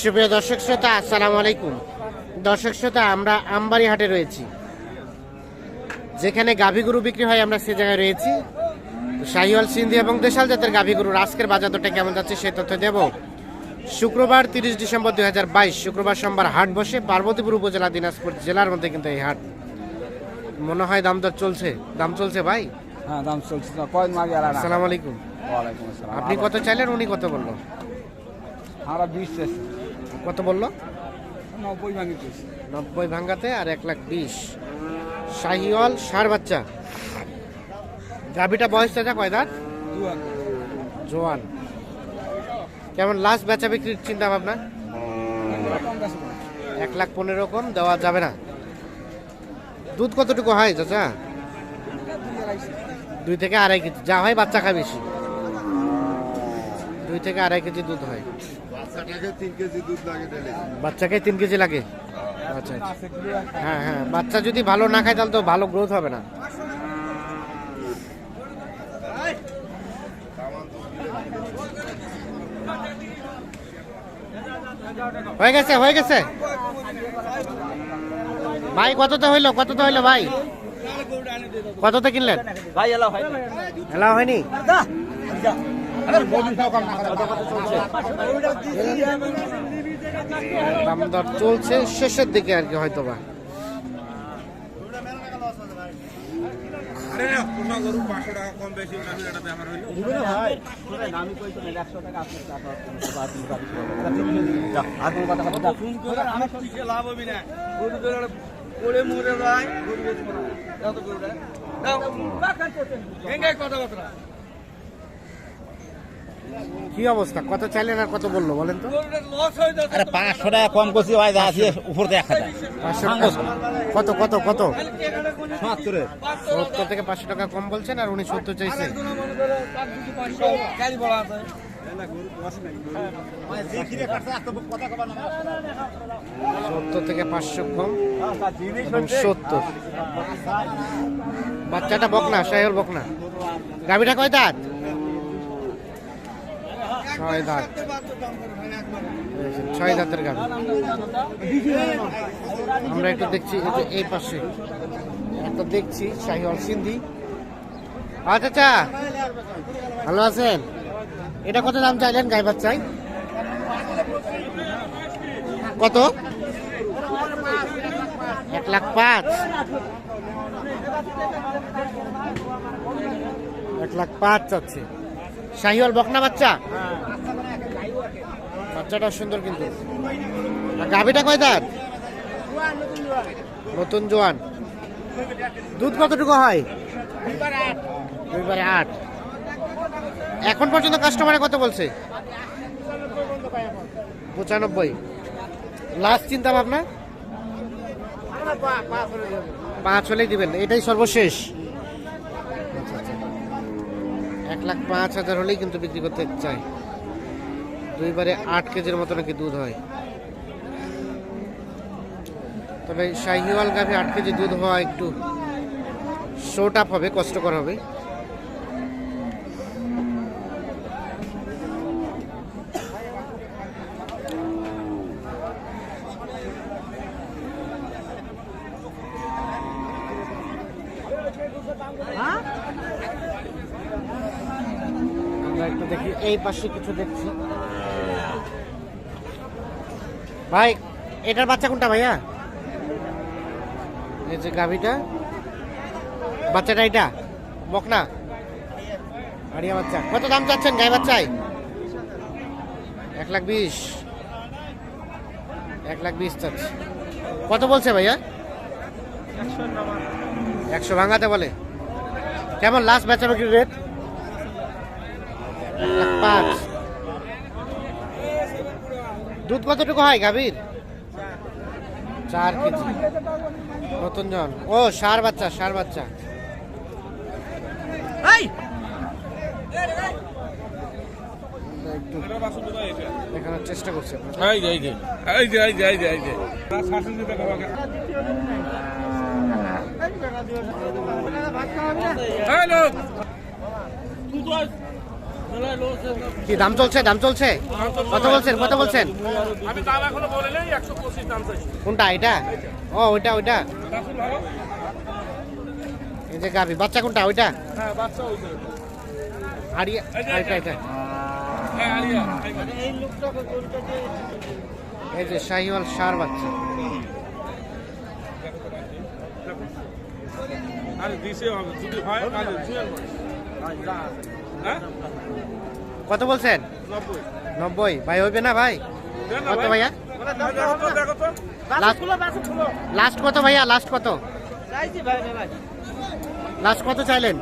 সুপ্রিয় দর্শক শ্রোতা আসসালামু আলাইকুম। দর্শক শ্রোতা আমরা আমবাড়ি হাটে রয়েছি। যেখানে গাভী গরু বিক্রি হয় আমরা সে জায়গায় রয়েছি। শাহিওয়াল সিন্ধি এবং দেশাল জাতের গাভী গরুর আজকের বাজার দরটা কেমন যাচ্ছে সেই তথ্য দেব। শুক্রবার তিরিশ ডিসেম্বর দুই হাজার বাইশ শুক্রবার সোমবার হাট বসে পার্বতীপুর উপজেলা দিনাজপুর জেলার মধ্যে কিন্তু এই হাট। মনে হয় দাম দর চলছে। দাম চলছে ভাই? হ্যাঁ দাম চলছে আসসালামু আলাইকুম। ওয়ালাইকুম আসসালাম। আপনি কত চাইলেন উনি কত বলল? আমরা বিশ চেয়েছি কত বলল? নব্বই ভাঙি নব্বই ভাঙ্গাতে আর এক লাখ বিশ। শাহিওয়াল সার বাচ্চা। গাভিটা বয়স চাচা কয় দাঁত? জোয়ান। কেমন লাস্ট বেচা বিক্রির চিন্তা ভাবনা? এক লাখ পনেরো কম দেওয়া যাবে না। দুধ কতটুকু হয় চাচা? দুই থেকে আড়াই কেজি। যা হয় বাচ্চা খায় বেশি। দুই থেকে আড়াই কেজি দুধ হয়। বাচ্চাটাকে তিন কেজি দুধ লাগে বাচ্চাকে তিন কেজি লাগে? আচ্ছা আচ্ছা। হ্যাঁ হ্যাঁ বাচ্চা যদি ভালো না খায় তাহলে তো ভালো গ্রোথ হবে না। হয়ে গেছে হয়ে গেছে? ভাই কততে হইল কততে হইল ভাই? কততে কিনলেন? ভাই এলাও ভাই এলাও হয়নি? চলছে, শেষের দিকে আর কি হয়তো বা আমি কইছি না একশো টাকা আপনি আর কোনো কথা কথা লাভ হবে না গরু ধরে পড়ে মরে যায় গরু বেচবো দাও তো কি অবস্থা? কত চাইলেন আর কত বলল বলেন তো? আরে পাঁচশো টাকা কম করছি ভাই আছে উপর দিয়ে এক হাজার পাঁচশো কত কত কত? সত্তরে। সত্তর থেকে পাঁচশো টাকা কম বলছেন আর উনি সত্তর চাইছেন। সত্তর থেকে পাঁচশো কম সত্তর। বাচ্চাটা বকনা সাহেল বকনা। গাভিটা কয় দাঁত? ছয় দাঁত। ছয় দাঁতের গাভি। আমরা একটু দেখছি এই পাশে। একটা দেখছি শাহিওয়াল সিন্ধি। আচ্ছা আচ্ছা। ভালো আছেন? এটা কত দাম চাইলেন গাই বাচ্চাই কত? এক লাখ পাঁচ। এক লাখ পাঁচ চাচ্ছে। শাহিওয়াল বকনা বাচ্চা? বাচ্চাটা সুন্দর কিন্তু। গাভিটা কয় দাঁত? নতুন জোয়ান। দুধ কতটুকু হয়? দুইবারে আট। এখন পর্যন্ত কাস্টমারে কত বলছে? পঁচানব্বই। লাস্ট চিন্তা ভাবনা? পাঁচ হলেই দিবেন। এটাই সর্বশেষ। এক লাখ পাঁচ হাজার হলেই কিন্তু বিক্রি করতে চাই। দুইবারে আট কেজির মতো নাকি দুধ হয়। তবে শাহিওয়াল গাভি আট কেজি দুধ হওয়া একটু শোট আপ হবে, কষ্টকর হবে আমরা একটু দেখি এই পাশে কিছু দেখছি। ভাই, এটার বাচ্চা কোনটা ভাইয়া? এই যে গাভিটা। বাচ্চাটা এটা? বকনা? আড়িয়া বাচ্চা। কত দাম চাচ্ছেন গায়ে বাচ্চায়? এক লাখ বিশ। এক লাখ বিশ চাচ্ছে। কত বলছে ভাইয়া? একশো ভাঙাতে বলে। কেমন লাস্ট বেচা কি রেট লাখ পাঁচ। দুধ কতটুকু হয় গাভীর? চার কেজি। নতুন জন। ও সার বাচ্চা সার বাচ্চা। দেখানোর চেষ্টা করছে হ্যালো কি দাম চলছে দাম চলছে? কত বলছেন কত বলছেন? আমি দাম এখনও বলে নেই একশো পঁচিশ দাম চাইছি। কোনটা এটা? ও ওইটা ওইটা। এই যে গাভি বাচ্চা কোনটা ওইটা? হ্যাঁ বাচ্চা এটা। এটা হ্যাঁ আলিয়া এই যে শাহিওয়াল সার বাচ্চা। আরে দিছে হবে যদি হয় তাহলে জুয়েল হ্যাঁ কত বলছেন? নব্বই। ভাই হইবে না ভাই? কত ভাইয়া? লাস্ট কত ভাইয়া? লাস্ট কত? লাস্ট কত চাইলেন?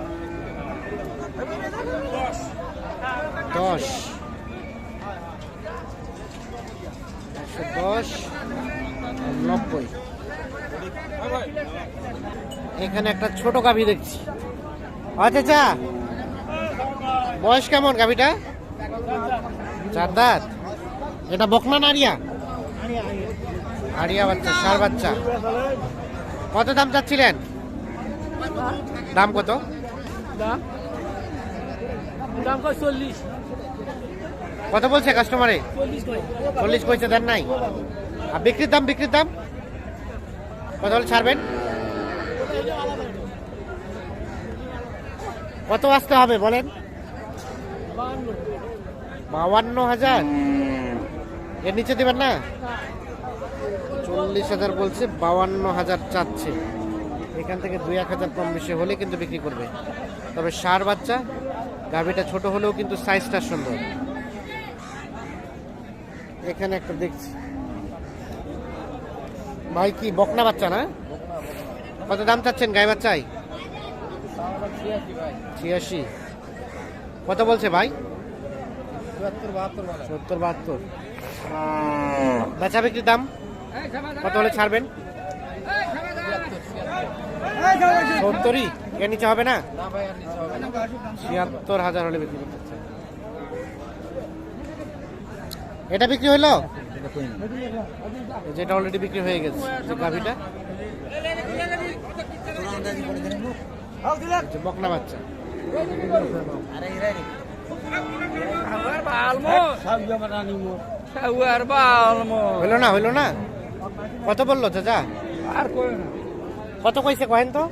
দশ। একশো দশ। নব্বই। হ্যাঁ এখানে একটা ছোট গাভি দেখছি। আচ্ছা চা বয়স কেমন গাভিটা? চার দাঁত এটা বকনা না আরিয়া আরিয়া বাচ্চা সার বাচ্চা। কত দাম চাচ্ছিলেন? দাম কত? দাম? চল্লিশ। কত বলছে কাস্টমারে? চল্লিশ পয়সা দেন নাই। আর বিক্রির দাম বিক্রির দাম? কত হলে ছাড়বেন? কত আসতে হবে বলেন? বাউান্ন হাজার? এর নিচে দেবেন না? চল্লিশ হাজার বলছে বাউান্ন হাজার চাচ্ছে। এখান থেকে দুই এক হাজার কম বেশি হলে কিন্তু বিক্রি করবে। তবে সার বাচ্চা, গাভিটা ছোট হলেও কিন্তু সাইজটা সুন্দর। এখানে একটা দেখছি। ভাই, কি বকনা বাচ্চা না? কত দাম চাচ্ছেন গায়ে বাচ্চাই ছিয়াশি। কত বলছে ভাই? সত্তর বাহাত্তর বেচা বিক্রির দাম? কত হলে ছাড়বেন? সত্তরই? এর নিচে হবে না? ছিয়াত্তর হাজার হলে বিক্রি করতে এটা বিক্রি হলো? যেটা অলরেডি বিক্রি হয়ে গেছে যে গাভিটা। এই বকনা বাচ্চা। হইল না হইল না? কত বলল চাচা? কত কইছে কহেন তো?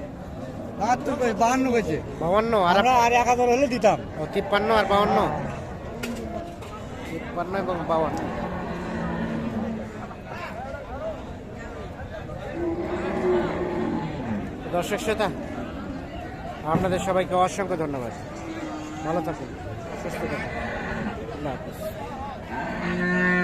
বাহান্ন কইছে বাউান্ন আর আর এক হাজার হলে দিতাম ও, তিপ্পান্ন আর বাউান্ন তিপ্পান্ন এবং বাউান্ন দর্শক শ্রোতা আপনাদের সবাইকে অসংখ্য ধন্যবাদ। ভালো থাকুন। সুস্থ থাকুন। আল্লাহ হাফিজ।